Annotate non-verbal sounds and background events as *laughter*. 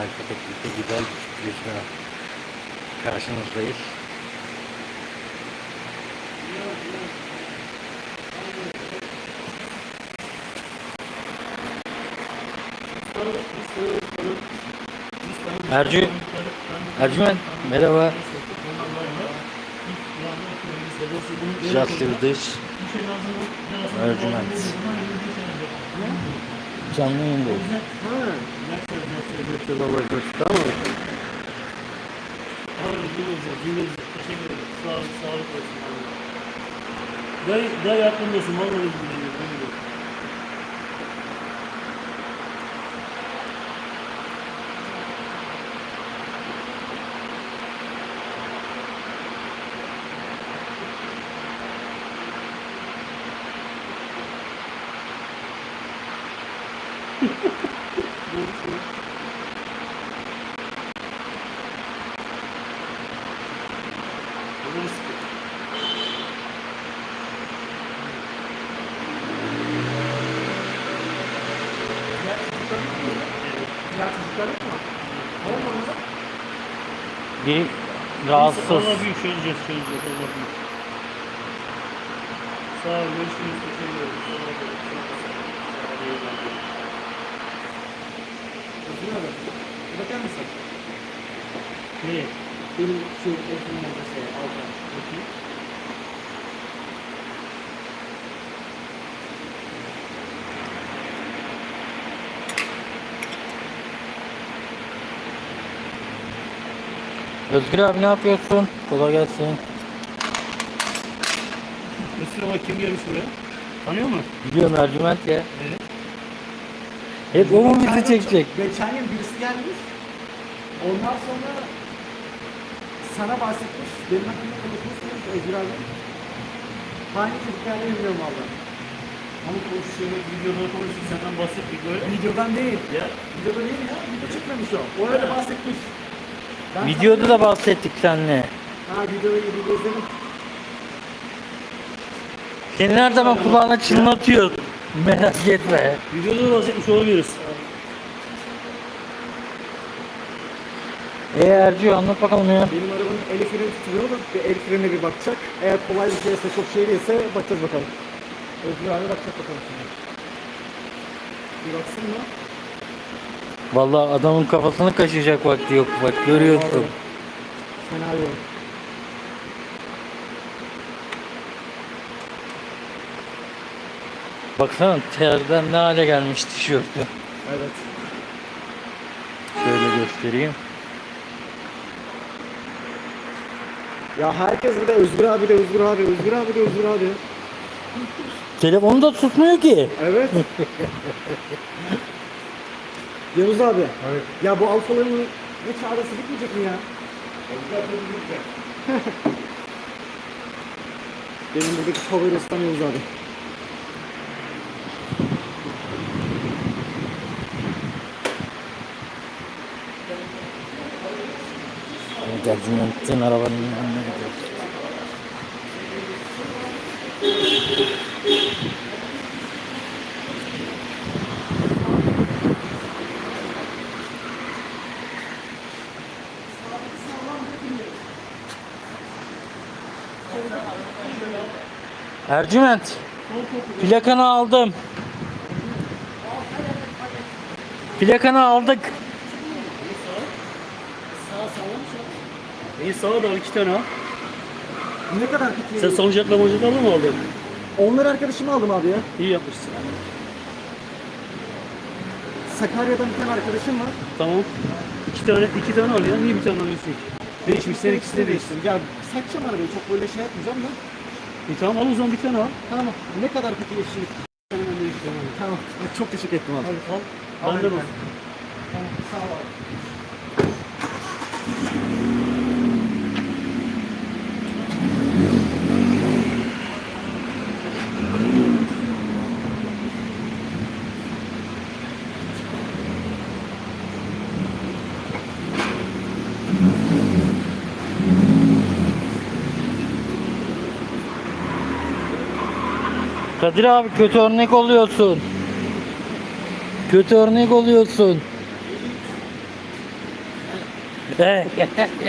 Teknikte güzel bir yüzme karşınızdayız. Ercü, Ercümen merhaba. Do this. Ercüment. Canlı yayındayız. Tamam. Day, day aklındasın. Vallahi bilmiyorum. Biri rahatsız. Allah büyük çözeceğiz, çözeceğiz. Allah büyük. Sağ ol, görüşürüz. Teşekkür ederim. Büyük. Sağ ol, eyvallah. Bakar mısın? Nereye? Benim şu orada şey alacağım. Özgür abi ne yapıyorsun? Kolay gelsin. Kusura bak kim gelmiş buraya? Tanıyor mu? Biliyorum Ercüment ya. Evet. Hep o mu bizi çekecek? Geçen yıl birisi gelmiş. Ondan sonra sana bahsetmiş. Benim hakkımda konuşmuşsunuz Özgür abi. Hangi çocuklarla bilmiyorum valla. Ama konuşuyor, videoda konuşuyor, senden bahsettik böyle. Videodan değil. Ya. Videoda değil ya. Video çıkmamış o. O öyle bahsetmiş. Ben Videoda da bahsettik seninle. Ha videoyu video izledim. Seni her zaman kulağına çınlatıyor. Merak etme. Videoda da bahsetmiş olabiliriz. E Ercü anlat bakalım ya. Benim arabanın el freni tutuyor da bir el frenine bir bakacak. Eğer kolay bir şeyse çok şey değilse bakacağız bakalım. Özgür abi bakacak bakalım şimdi. Bir baksın mı? Vallahi adamın kafasını kaşıyacak vakti yok bak görüyorsun. Fena yok. Baksana terden ne hale gelmiş tişörtü. Evet. Şöyle göstereyim. Ya herkes bir de Özgür abi de Özgür abi, Özgür abi de Özgür abi. Telefonu da tutmuyor ki. Evet. *laughs* Yavuz abi. Ya bu alfaların ne çaresi bitmeyecek mi ya? *laughs* Benim buradaki favori ustam Yavuz abi. Evet Ercüment'in arabanın yanına gidiyoruz. Ercüment, plakanı aldım. Plakanı aldık. İyi sağa da al iki tane al. Ne kadar peki? Sen salıncakla malıncaklarla mı aldın? Onları arkadaşıma aldım abi ya. İyi yapmışsın. Sakarya'dan bir tane arkadaşım var. Tamam. İki tane, iki tane al ya. Niye bir tane alıyorsun ki? Değişmiş, sen ikisi de değişti. Ya satacağım arabayı çok böyle şey yapmayacağım da. E tamam al o zaman bir tane al. Tamam. Ne kadar peki işçilik? Tamam. Çok teşekkür ettim abi. Al. Benden olsun. Tamam. Sağ ol abi. Kadir abi kötü örnek oluyorsun. Kötü örnek oluyorsun. *laughs*